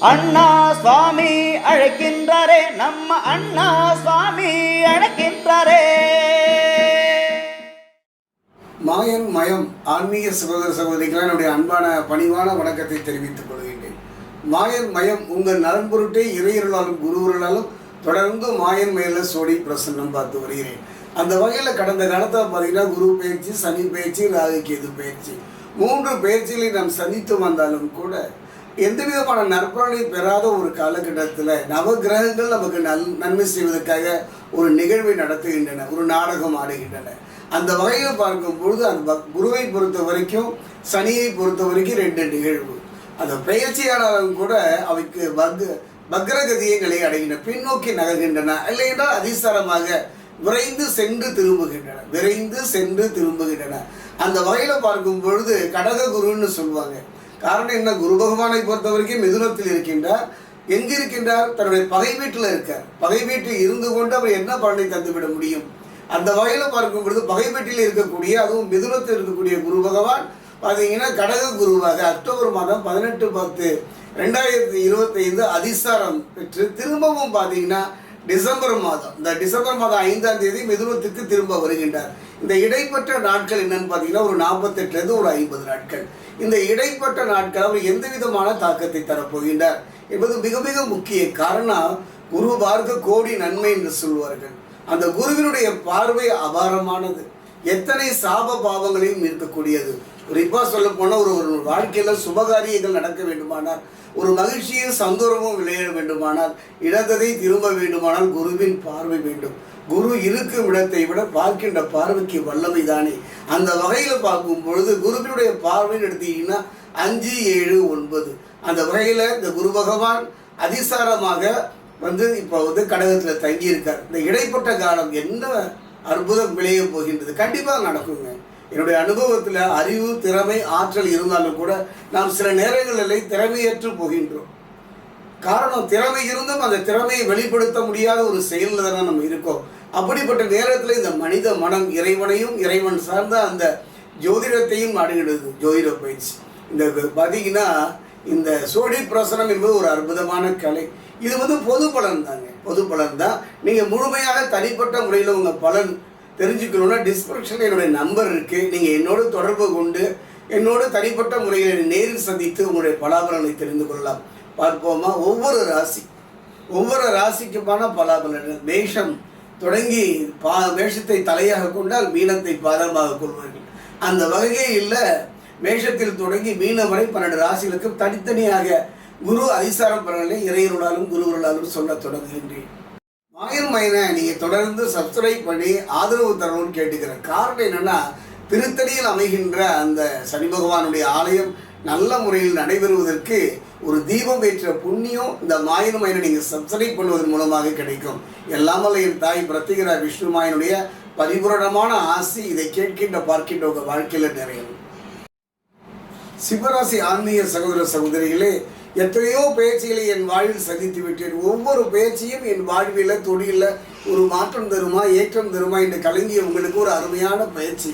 அண்ணா சுவாமி அழைக்கின்றாரே நம்ம அண்ணா சுவாமி அழைக்கின்றாரே. மாயன் மயம் ஆன்மீக சகோதர சகோதரிகளை என்னுடைய அன்பான பணிவான வணக்கத்தை தெரிவித்துக் கொள்கின்றேன். மாயன் மயம் உங்கள் நலன் பொருட்டே இறையர்களாலும் குருவர்களாலும் தொடர்ந்து மாயன் மயில சோடி பிரசன்னம் பார்த்து வருகிறேன். அந்த வகையில் கடந்த காலத்தில் பார்த்தீங்கன்னா குரு பயிற்சி சனி பயிற்சி ராகு கேது பயிற்சி. மூன்று பயிற்சிகளை நாம் சந்தித்து வந்தாலும் கூட எந்த விதமான நற்பலனையும் பெறாத ஒரு காலகட்டத்தில் நவகிரகங்கள் நமக்கு நல் நன்மை செய்வதற்காக ஒரு நிகழ்வை நடத்துகின்றன ஒரு நாடகம் ஆடுகின்றன. அந்த வகையில் பார்க்கும் பொழுது அந்த பக்- குருவை பொறுத்த வரைக்கும் சனியை பொறுத்த வரைக்கும் ரெண்டு நிகழ்வு. அந்த பெயர்ச்சியாளரும் கூட அவைக்கு பக் பக்ரகதியங்களை அடைகின்றன பின்னோக்கி நகர்கின்றன. இல்லை என்றால் அதிசாரமாக விரைந்து சென்று திரும்புகின்றன விரைந்து சென்று திரும்புகின்றன. அந்த வகையில் பார்க்கும் பொழுது கடக குருன்னு சொல்லுவாங்க. காரணம் என்ன? குரு பகவானை பொறுத்த வரைக்கும் மிதுனத்தில் இருக்கின்றார். எங்க இருக்கின்றார்? தன்னுடைய பகை வீட்டில் இருக்கார். பகை வீட்டில் இருந்து கொண்டு அவர் என்ன பலனை தந்துவிட முடியும்? அந்த வகையில் பார்க்கும் பொழுது பகை வீட்டில் இருக்கக்கூடிய அதுவும் மிதுனத்தில் இருக்கக்கூடிய குரு பகவான் பார்த்தீங்கன்னா கடக குருவாக அக்டோபர் மாதம் பதினெட்டு பத்து ரெண்டாயிரத்தி இருபத்தைந்து அதிசாரம் பெற்று திரும்பவும் பார்த்தீங்கன்னா டிசம்பர் மாதம். இந்த டிசம்பர் மாதம் ஐந்தாம் தேதி மிதுனத்துக்கு திரும்ப வருகின்றார். இந்த இடைப்பட்ட நாட்கள் என்னன்னு பார்த்தீங்கன்னா ஒரு நாற்பத்தெட்டுலேருந்து ஒரு ஐம்பது நாட்கள். இந்த இடைப்பட்ட நாட்கள் அவர் எந்த விதமான தாக்கத்தை தரப்போகின்றார் என்பது மிக மிக முக்கிய காரணம் குரு பார்க்க கோடி நன்மை என்று சொல்வார்கள். அந்த குருவினுடைய பார்வை அபாரமானது. எத்தனை சாப பாவங்களையும் இருக்கக்கூடியது குறிப்பா சொல்ல போனால் ஒரு ஒரு வாழ்க்கையில சுபகாரியங்கள் நடக்க வேண்டுமானால் ஒரு மகிழ்ச்சியும் சந்தோஷமும் விளைய வேண்டுமானால் இழந்ததை திரும்ப வேண்டுமானால் குருவின் பார்வை வேண்டும். குரு இருக்கும் இடத்தை விட பார்க்கின்ற பார்வைக்கு வல்லமை தானே. அந்த வகையில் பார்க்கும் பொழுது குருவினுடைய பார்வைன்னு எடுத்தீங்கன்னா அஞ்சு ஏழு ஒன்பது. அந்த வகையில் இந்த குரு பகவான் அதிசாரமாக வந்து இப்போ வந்து கடகத்தில் தங்கியிருக்கார். இந்த இடைப்பட்ட காலம் என்ன அற்புதம் விளைய போகின்றது கண்டிப்பாக நடக்குங்க. என்னுடைய அனுபவத்தில் அறிவு திறமை ஆற்றல் இருந்தாலும் கூட நாம் சில நேரங்களில் திறமையற்று போகின்றோம். காரணம் திறமை இருந்தும் அந்த திறமையை வெளிப்படுத்த முடியாத ஒரு செயலில் தானே நம்ம இருக்கோம். அப்படிப்பட்ட நேரத்தில் இந்த மனித மனம் இறைவனையும் இறைவன் சார்ந்த அந்த ஜோதிடத்தையும் அணுகிடுது ஜோதிட பயிற்சி. இந்த பார்த்தீங்கன்னா இந்த சோழி பிரசனம் என்பது ஒரு அற்புதமான கலை. இது வந்து பொது பலன் தாங்க. பொது பலன் தான். நீங்கள் முழுமையாக தனிப்பட்ட முறையில் உங்கள் பலன் தெரிஞ்சுக்கணுன்னா டிஸ்கிரிப்ஷனில் என்னுடைய நம்பர் இருக்குது நீங்கள் என்னோட தொடர்பு கொண்டு என்னோடு தனிப்பட்ட முறையில் நேரில் சந்தித்து உங்களுடைய பலாபலனை தெரிந்து கொள்ளலாம். பார்ப்போமா? ஒவ்வொரு ராசி ஒவ்வொரு ராசிக்குமான பலாபலன் மேஷம் தொடங்கி பா மேஷத்தை தலையாக கொண்டால் மீனத்தை பாதமாக கொள்வார்கள். அந்த வகையில் மேஷத்தில் தொடங்கி மீனம் வரை பன்னெண்டு ராசிகளுக்கும் தனித்தனியாக குரு அதிசாரம் பலனை இறையருளாலும் குருவர்களாலும் சொல்லத் தொடங்குகின்றேன். மாயன் மயனை நீங்கள் தொடர்ந்து சப்ஸ்கிரைப் பண்ணி ஆதரவு தரணும்னு கேட்டுக்கிறேன். காரணம் என்னென்னா திருத்தணியில் அமைகின்ற அந்த சனி பகவானுடைய ஆலயம் நல்ல முறையில் நடைபெறுவதற்கு ஒரு தீபம் ஏற்ற புண்ணியம் இந்த மாயன் மைனை நீங்கள் சப்ஸ்கிரைப் பண்ணுவதன் மூலமாக கிடைக்கும். எல்லாமல்ல என் தாய் பிரத்திகரா விஷ்ணு மாயனுடைய பரிபூரணமான ஆசி இதை கேட்கின்ற பார்க்கின்ற உங்கள் வாழ்க்கையில் நிறையும் சிவராசி ஆன்மீக சகோதர சகோதரிகளே எத்தனையோ பேச்சுகளை என் வாழ்வில் சந்தித்து விட்டேன். ஒவ்வொரு பேச்சையும் என் வாழ்வில் தொழிலில் ஒரு மாற்றம் தருமா ஏற்றம் தருமா என்று கலங்கிய உங்களுக்கு ஒரு அருமையான பயிற்சி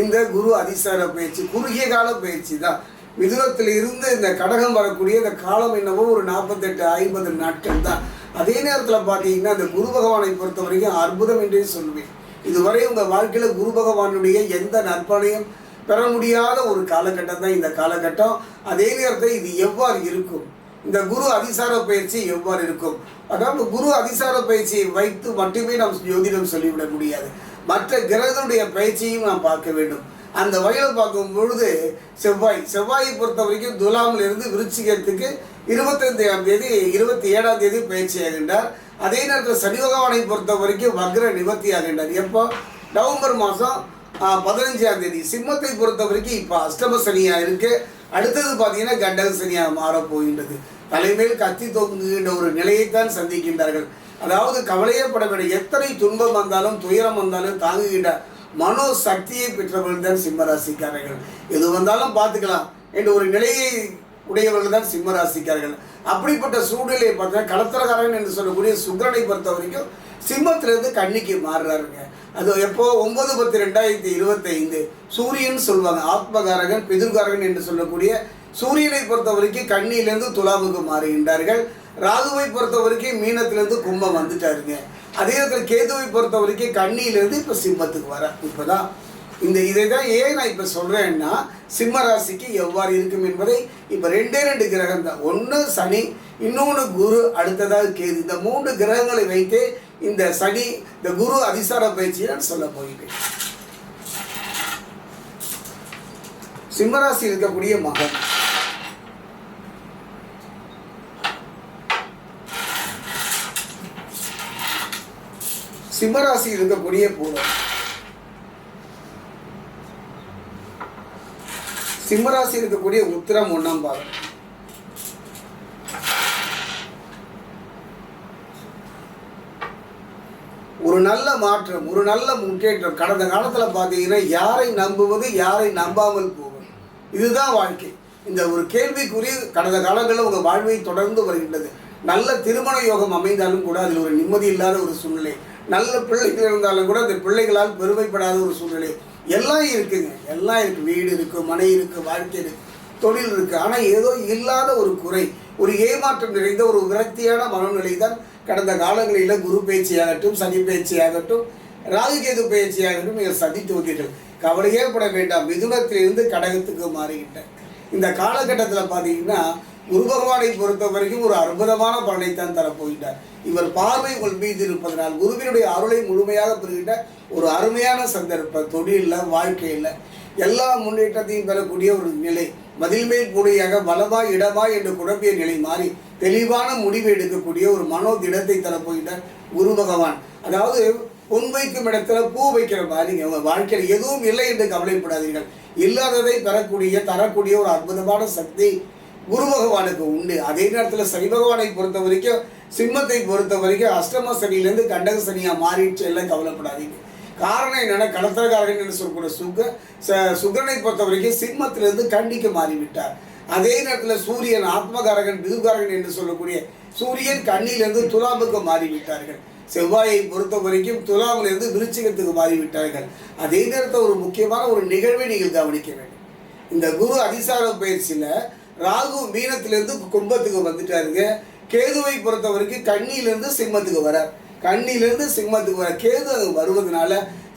இந்த குரு அதிசார பயிற்சி குறுகிய கால பயிற்சி தான். மிதுனத்தில் இருந்து இந்த கடகம் வரக்கூடிய இந்த காலம் என்னவோ ஒரு நாற்பத்தெட்டு ஐம்பது நாட்கள் தான். அதே நேரத்தில் பார்த்தீங்கன்னா இந்த குரு பகவானை பொறுத்த வரைக்கும் அற்புதம் என்றே சொல்லுவேன். இதுவரை உங்கள் வாழ்க்கையில் குரு பகவானுடைய எந்த நற்பனையும் பெற முடியாத ஒரு காலகட்டம் தான் இந்த காலகட்டம். அதே நேரத்தில் இது எவ்வாறு இருக்கும்? இந்த குரு அதிசார பயிற்சி எவ்வாறு இருக்கும்? அதாவது குரு அதிசார பயிற்சியை வைத்து மட்டுமே நாம் ஜோதிடம் சொல்லிவிட முடியாது. மற்ற கிரகங்களுடைய பயிற்சியும் நாம் பார்க்க வேண்டும். அந்த வகையில் பார்க்கும் பொழுது செவ்வாய். செவ்வாயை பொறுத்த வரைக்கும் துலாமில் இருந்து விருச்சிகத்துக்கு இருபத்தைந்தாம் தேதி இருபத்தி ஏழாம் தேதி பயிற்சி ஆகின்றார். அதே நேரத்தில் சனி பகவானை பொறுத்த வரைக்கும் வக்ர நிவர்த்தி ஆகின்றார். எப்போ? நவம்பர் மாதம் பதினஞ்சாம் தேதி. சிம்மத்தை பொறுத்த வரைக்கும் இப்போ அஷ்டம சனியாக இருக்கு. அடுத்தது பார்த்தீங்கன்னா கண்டக சனியாக மாறப் போகின்றது தலைமையில் கத்தி தொங்குகின்ற ஒரு நிலையைத்தான் சந்திக்கின்றார்கள். அதாவது கவலையப்பட வேண்டிய எத்தனை துன்பம் வந்தாலும் துயரம் வந்தாலும் தாங்குகின்ற மனோ சக்தியை பெற்றவர்கள் தான் சிம்மராசிக்காரர்கள். எது வந்தாலும் பார்த்துக்கலாம். என்ற ஒரு நிலையை உடையவர்கள் தான் சிம்மராசிக்காரர்கள். அப்படிப்பட்ட சூழ்நிலையை பார்த்தா கலத்திரகாரன் என்று சொல்லக்கூடிய சுக்கிரனை பொறுத்த வரைக்கும் சிம்மத்திலிருந்து கண்ணிக்கு மாறுறாருங்க. அது எப்போ? ஒன்பது பத்து ரெண்டாயிரத்தி இருபத்தைந்து. சூரியன் சொல்லுவாங்க ஆத்மகாரகன் பிதுர்காரகன் என்று சொல்லக்கூடிய சூரியனை பொறுத்த வரைக்கும் கண்ணியிலேருந்து துலாவுக்கு மாறுகின்றார்கள். ராகுவை பொறுத்த வரைக்கும் மீனத்திலேருந்து கும்பம் வந்துட்டாருங்க. அதே நேரத்தில் கேதுவை பொறுத்த வரைக்கும் கண்ணியிலேருந்து இப்போ சிம்மத்துக்கு வர இப்போதான். இந்த இதை தான் ஏன் நான் இப்போ சொல்கிறேன்னா சிம்ம ராசிக்கு எவ்வாறு இருக்கும் என்பதை இப்போ ரெண்டே ரெண்டு கிரகம் தான் ஒன்று சனி இன்னொன்று குரு அடுத்ததாக கேது. இந்த மூன்று கிரகங்களை வைத்து இந்த சனி இந்த குரு அதிசார பயிற்சியை நான் சொல்ல போகிறேன். சிம்மராசி இருக்கக்கூடிய மகன். சிம்மராசி இருக்கக்கூடிய பூரம் சிம்மராசி இருக்கக்கூடிய உத்திரம் ஒண்ணாம் பாகம். ஒரு நல்ல மாற்றம் ஒரு நல்ல முன்னேற்றம். கடந்த காலத்தில் பார்த்தீங்கன்னா யாரை நம்புவது யாரை நம்பாமல் போவது. இதுதான் வாழ்க்கை. இந்த ஒரு கேள்விக்குறி கடந்த காலங்களில் உங்கள் வாழ்வை தொடர்ந்து வருகின்றது. நல்ல திருமண யோகம் அமைந்தாலும் கூட அதில் ஒரு நிம்மதி இல்லாத ஒரு சூழ்நிலை. நல்ல பிள்ளைகள் இருந்தாலும் கூட அந்த பிள்ளைகளால் பெருமைப்படாத ஒரு சூழ்நிலை. எல்லாம் இருக்குங்க. எல்லாம் இருக்குது வீடு இருக்குது மனை இருக்குது வாழ்க்கை இருக்குது தொழில் இருக்குது ஆனால் ஏதோ இல்லாத ஒரு குறை ஒரு ஏமாற்றம் நிறைந்த ஒரு விரக்தியான மனநிலை தான் கடந்த காலங்களில் குரு பயிற்சியாகட்டும் சனி பேச்சியாகட்டும் ராகுகேது பேச்சியாகட்டும் நீங்கள் சந்தித்து வந்தீர்கள் கவலையே பட வேண்டாம். மிதுனத்திலிருந்து கடகத்துக்கு மாறிக்கிட்டேன் இந்த காலகட்டத்தில் பார்த்தீங்கன்னா குரு பகவானை பொறுத்த வரைக்கும் ஒரு அற்புதமான பலனை தான் தரப்போகின்றார். இவர் பார்வை உள் மீது இருப்பதனால் குருவினுடைய அருளை முழுமையாக பெறுகின்ற ஒரு அருமையான சந்தர்ப்பம் தொழிலில் வாழ்க்கையில் எல்லா முன்னேற்றத்தையும் பெறக்கூடிய ஒரு நிலை மதில்மேல் கூடையாக இடமா என்று குழம்பிய நிலை மாறி தெளிவான முடிவு எடுக்கக்கூடிய ஒரு மனோ திடத்தை தரப்போகின்ற குரு பகவான். அதாவது பொன் வைக்கும் இடத்துல பூ வைக்கிற மாதிரி உங்கள் வாழ்க்கையில் எதுவும் இல்லை என்று கவலைப்படாதீர்கள். இல்லாததை பெறக்கூடிய தரக்கூடிய ஒரு அற்புதமான சக்தி குரு பகவானுக்கு உண்டு. அதே நேரத்தில் சனி பகவானை பொறுத்த வரைக்கும் சிம்மத்தை பொறுத்த வரைக்கும் அஷ்டம சனியிலேருந்து கண்டக சனியாக மாறிடுச்சு எல்லாம் கவலைப்படாதீங்க. காரணம் என்னென்னா கடத்தல்காரகன் என்று சொல்லக்கூடிய சுக ச- சுகரனை பொறுத்த வரைக்கும் சிம்மத்திலேருந்து கண்டிக்கு மாறிவிட்டார். அதே நேரத்தில் சூரியன் ஆத்மகாரகன் பிதுகாரகன் என்று சொல்லக்கூடிய சூரியன் கண்ணிலிருந்து துலாமுக்கு மாறிவிட்டார்கள். செவ்வாயை பொறுத்த வரைக்கும் துலாமிலிருந்து விருச்சிகத்துக்கு மாறிவிட்டார்கள். அதே நேரத்தில் ஒரு முக்கியமான ஒரு நிகழ்வை நீங்கள் கவனிக்க வேண்டும். இந்த குரு அதிசார பயிற்சியில் ராகு மீனத்திலிருந்து கும்பத்துக்கு வந்துட்டாருங்க. கேதுவை பொறுத்த வரைக்கும் கண்ணியிலிருந்து சிம்மத்துக்கு வரார். கண்ணியிலிருந்து சிம்மத்துக்கு வர கேது அது வருவதனால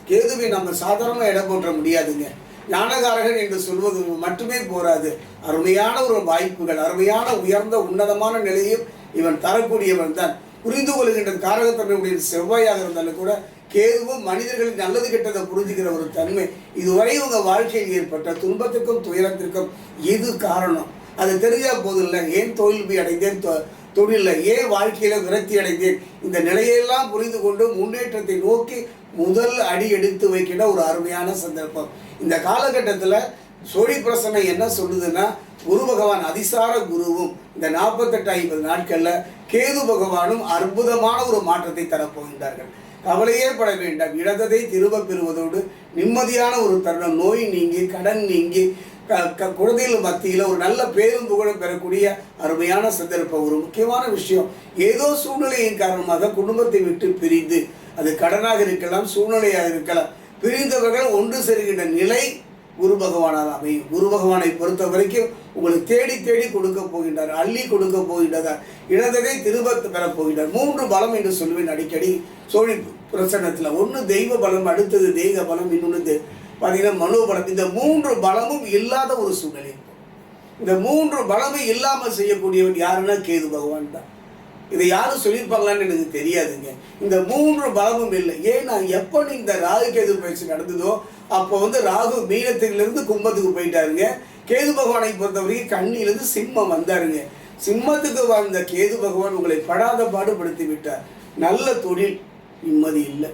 கேதுவை நம்ம சாதாரணமாக இடம் போற்ற முடியாதுங்க. ஞானகாரகன் என்று சொல்வது மட்டுமே போராது. அருமையான ஒரு வாய்ப்புகள் அருமையான உயர்ந்த உன்னதமான நிலையும் இவன் தரக்கூடியவன் தான். புரிந்து கொள்கின்ற காரகத்தன்மையுடைய செவ்வாயாக இருந்தாலும் கூட கேதுவும் மனிதர்களின் நல்லது கெட்டதை புரிஞ்சுக்கிற ஒரு தன்மை இதுவரை உங்க வாழ்க்கையில் ஏற்பட்ட துன்பத்திற்கும் துயரத்திற்கும் எது காரணம். அது தெரிஞ்சா போதும் இல்லை ஏன் தோல்வி அடைந்தேன் தொ- தொழிலில் ஏன் வாழ்க்கையில விரக்தி அடைந்தேன்? இந்த நிலையெல்லாம் புரிந்து கொண்டு முன்னேற்றத்தை நோக்கி முதல் அடி எடுத்து வைக்கிற ஒரு அருமையான சந்தர்ப்பம். இந்த காலகட்டத்தில் சோழி பிரசனை என்ன சொல்லுதுன்னா குரு பகவான் அதிசார குருவும் இந்த நாற்பத்தெட்டு ஐம்பது நாட்களில் கேது பகவானும் அற்புதமான ஒரு மாற்றத்தை தரப்போகின்றார்கள். கவலையே பட வேண்டாம். இழந்ததை திரும்ப பெறுவதோடு நிம்மதியான ஒரு தருணம். நோய் நீங்கி கடன் நீங்கி குழந்தைகள் மத்தியில் ஒரு நல்ல பேரும் புகழும் பெறக்கூடிய அருமையான சந்தர்ப்பம். ஒரு முக்கியமான விஷயம். ஏதோ சூழ்நிலையின் காரணமாக குடும்பத்தை விட்டு பிரிந்து அது கடனாக இருக்கலாம் சூழ்நிலையாக இருக்கலாம் பிரிந்தவர்கள் ஒன்று சேருகின்ற நிலை குரு பகவானால் அமையும். குரு பகவானை பொறுத்த வரைக்கும் உங்களுக்கு தேடி தேடி கொடுக்க போகின்றார் அள்ளி கொடுக்க போகின்றார் இழந்ததை திருபத்து பெறப் போகின்றார். மூன்று பலம் என்று சொல்லுவேன் அடிக்கடி. சோழி பிரசனத்தில் ஒன்று தெய்வ பலம் அடுத்தது தெய்வ பலம் இன்னொன்று பார்த்தீங்கன்னா மனோபலம் இந்த மூன்று பலமும் இல்லாத ஒரு சூழ்நிலை. இந்த மூன்று பலமும் இல்லாமல் செய்யக்கூடியவன் யாருன்னா கேது பகவான் தான். இதை யாரும் சொல்லியிருப்பாங்களான்னு எனக்கு தெரியாதுங்க. இந்த மூன்று பலமும் இல்லை. ஏன்னா எப்போ நீ இந்த ராகு கேது பயிற்சி நடந்ததோ அப்போ வந்து ராகு மீனத்திலிருந்து கும்பத்துக்கு போயிட்டாருங்க. கேது பகவானை பொறுத்தவரைக்கும் கண்ணிலிருந்து சிம்மம் வந்தாருங்க. சிம்மத்துக்கு வந்த கேது பகவான் உங்களை படாத பாடுபடுத்தி விட்டார். நல்ல தொழில் நிம்மதி இல்லை.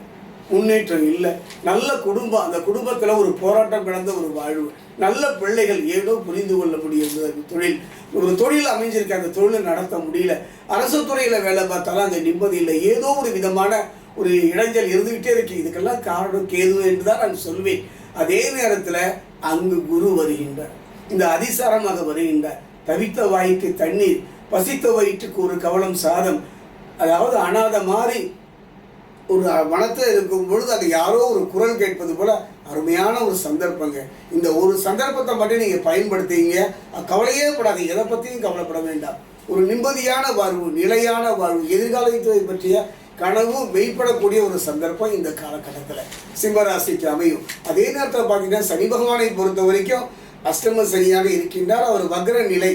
முன்னேற்றம் இல்லை. நல்ல குடும்பம் அந்த குடும்பத்தில் ஒரு போராட்டம் கிடந்த ஒரு வாழ்வு. நல்ல பிள்ளைகள் ஏதோ புரிந்து கொள்ள முடியுது. அந்த தொழில். ஒரு தொழில் அமைஞ்சிருக்கு. அந்த தொழிலை நடத்த முடியல. அரசு துறையில் வேலை பார்த்தாலும் அந்த நிம்மதி இல்லை. ஏதோ ஒரு விதமான ஒரு இடைஞ்சல் இருந்துகிட்டே இருக்கு. இதுக்கெல்லாம் காரணம் கேது என்று தான் நான் சொல்வேன். அதே நேரத்தில் அங்கு குரு வருகின்றார். இந்த அதிசாரமாக வருகின்றார். தவித்த வாய்க்கு தண்ணீர் பசித்த வயிற்றுக்கு ஒரு கவலம் சாதம் அதாவது அனாதை மாதிரி ஒரு வனத்தில் இருக்கும் பொழுது அது யாரோ ஒரு குரல் கேட்பது போல அருமையான ஒரு சந்தர்ப்பங்க. இந்த ஒரு சந்தர்ப்பத்தை மட்டும் நீங்கள் பயன்படுத்திங்க. கவலையே படாதீங்க. எதை பற்றியும் கவலைப்பட வேண்டாம். ஒரு நிம்மதியான வாழ்வு நிலையான வாழ்வு எதிர்காலத்தை பற்றிய கனவு மெய்ப்படக்கூடிய ஒரு சந்தர்ப்பம் இந்த காலகட்டத்தில் சிம்மராசிக்கு அமையும். அதே நேரத்தில் பார்த்தீங்கன்னா சனி பகவானை பொறுத்த வரைக்கும் அஷ்டம சனியாக இருக்கின்றார். அவர் வக்ர நிலை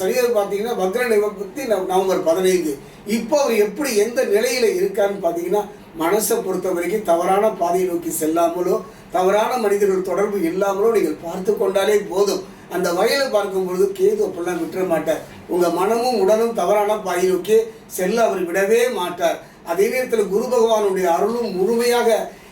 சரியாக பார்த்தீங்கன்னா வக்ர நிவர்த்தி நவம்பர் பதினைந்து. இப்போ அவர் எப்படி எந்த நிலையில் இருக்காருன்னு பார்த்தீங்கன்னா மனசை பொறுத்த வரைக்கும் தவறான பாதையை நோக்கி செல்லாமலோ தவறான மனிதர்கள் தொடர்பு இல்லாமலோ நீங்கள் பார்த்து கொண்டாலே போதும். அந்த வயலை பார்க்கும்பொழுது கேது அப்படிலாம் விட்டுற மாட்டார். உங்கள் மனமும் உடலும் தவறான பாதை நோக்கி செல்ல அவர் விடவே மாட்டார். அதே நேரத்தில் குரு பகவானுடைய அருளும் முழுமையாக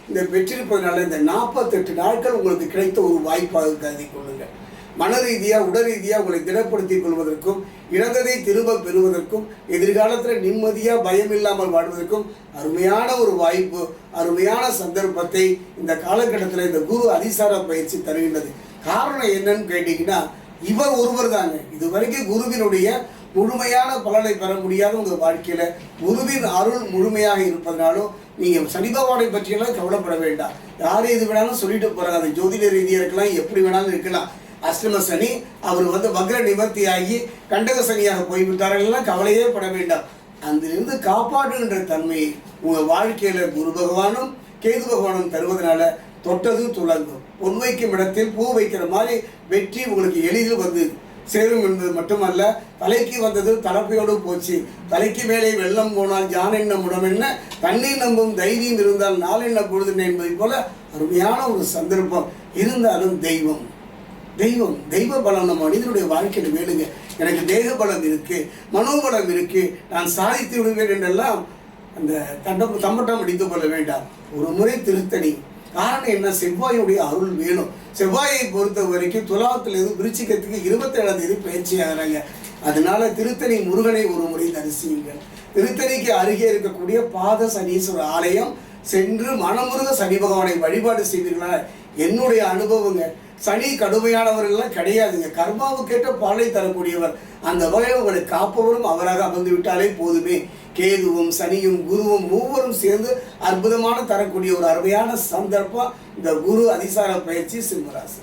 இந்த பெற்றிருப்பதனால இந்த நாற்பத்தெட்டு நாட்கள் உங்களுக்கு கிடைத்த ஒரு வாய்ப்பாக கருதி கொள்ளுங்கள். மன ரீதியாக உடல் ரீதியாக உங்களை திடப்படுத்திக் கொள்வதற்கும் இழந்ததை திரும்ப பெறுவதற்கும் எதிர்காலத்தில் நிம்மதியாக பயம் இல்லாமல் வாழ்வதற்கும் அருமையான ஒரு வாய்ப்பு அருமையான சந்தர்ப்பத்தை இந்த காலகட்டத்தில் இந்த குரு அதிசார பயிற்சி தருகின்றது. காரணம் என்னன்னு கேட்டிங்கன்னா இவர் ஒருவர் தாங்க இது வரைக்கும் குருவினுடைய முழுமையான பலனை பெற முடியாத உங்கள் வாழ்க்கையில் குருவின் அருள் முழுமையாக இருப்பதனாலும் நீங்கள் சனி பகவானை பற்றியெல்லாம் கவலைப்பட வேண்டாம். யார் எது வேணாலும் சொல்லிட்டு போகிறாங்க அது ஜோதிட ரீதியாக இருக்கலாம் எப்படி வேணாலும் இருக்கலாம். அஷ்டம சனி அவர் வந்து வக்ர நிவர்த்தி ஆகி கண்டக சனியாக போய்விட்டார்கள் எல்லாம் கவலையே பட வேண்டாம். அதிலிருந்து காப்பாற்றுகின்ற தன்மையை உங்கள் வாழ்க்கையில் குரு பகவானும் கேது பகவானும் தருவதனால தொட்டது துளங்கும் பொன் வைக்கும் இடத்தில் பூ வைக்கிற மாதிரி வெற்றி உங்களுக்கு எளிதில் வந்து சேரும் என்பது மட்டுமல்ல தலைக்கு வந்தது தலப்பையோடு போச்சு. தலைக்கு மேலே வெள்ளம் போனால் யான் என்ன முடம் என்ன? தண்ணீர் நம்பும் தைரியம் இருந்தால் நாள் என்ன பொழுது என்பதை போல அருமையான ஒரு சந்தர்ப்பம். இருந்தாலும் தெய்வம். தெய்வம் தெய்வ பலம் நம்ம மனிதனுடைய வாழ்க்கையில் வேணுங்க. எனக்கு தேக பலம் இருக்கு மனோபலம் இருக்கு நான் சாதித்து விடுவேன் என்றெல்லாம் அந்த தண்ட தம்பட்டம் அடித்துக் கொள்ள வேண்டாம். ஒரு முறை திருத்தணி. காரணம் என்ன? செவ்வாயுடைய அருள் வேணும். செவ்வாயை பொறுத்த வரைக்கும் துலாவத்திலிருந்து விருச்சிகத்துக்கு இருபத்தேழாம் தேதி பயிற்சி ஆகிறாங்க. அதனால திருத்தணி முருகனை ஒரு முறை தரிசியுங்கள். திருத்தணிக்கு அருகே இருக்கக்கூடிய பாத சனீஸ்வரர் ஆலயம் சென்று மனமுருக சனி பகவானை வழிபாடு செய்வீர்களா? என்னுடைய அனுபவங்கள் சனி கடுமையானவர்கள்லாம் கிடையாதுங்க. கர்மாவுக்கேற்ற பாலை தரக்கூடியவர். அந்த வகையில் உங்களை காப்பவரும் அவராக அமர்ந்து விட்டாலே போதுமே. கேதுவும் சனியும் குருவும் மூவரும் சேர்ந்து அற்புதமான தரக்கூடிய ஒரு அருமையான சந்தர்ப்பம் இந்த குரு அதிசார பயிற்சி சிம்மராசி.